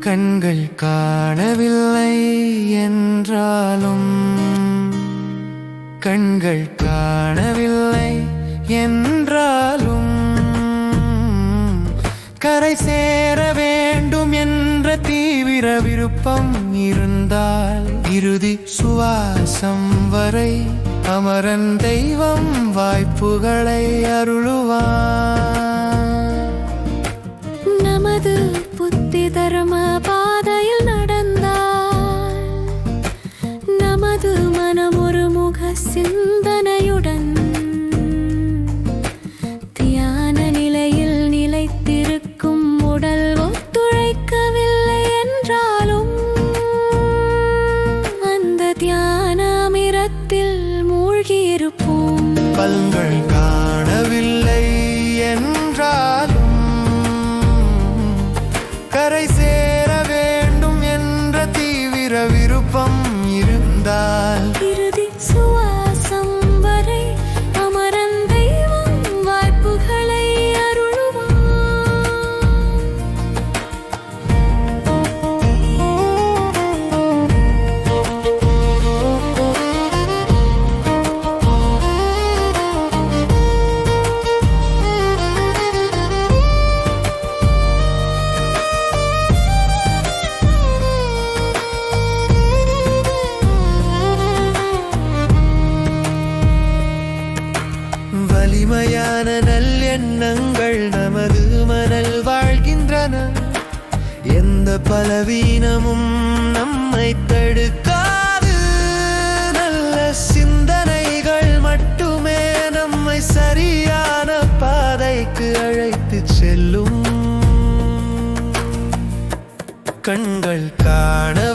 கண்கள் காணவில்லை என்றாலும் கண்கள் காணவில்லை என்றாலும் கரை சேர வேண்டும் என்ற தீவிர விருப்பம் இருந்தால் இறுதி சுவாசம் வரை அமரன் தெய்வம் வாய்ப்புகளை அருளுவான். நமது புத்தி தர்ம பாதையில் நடந்தார். நமது மனம் ஒரு முக சிந்தனையுடன் தியான நிலையில் நிலைத்திருக்கும் உடல் ஒத்துழைக்கவில்லை என்றாலும் அந்த தியான மூழ்கியிருப்போம். பல்கள் கரை எண்ணங்கள் நமது மனல் வாழ்கின்றன. எந்த பலவீனமும் நம்மை தடுக்காது. நல்ல சிந்தனைகள் மட்டுமே நம்மை சரியான பாதைக்கு அழைத்து செல்லும். கண்கள் காண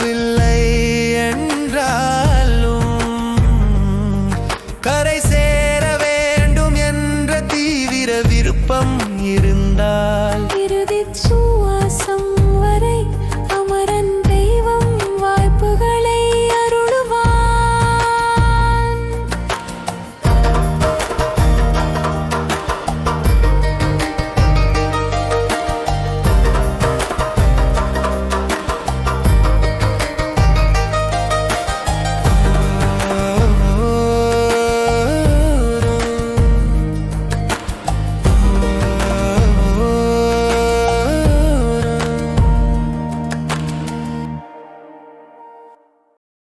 விருப்பம் இருந்தால்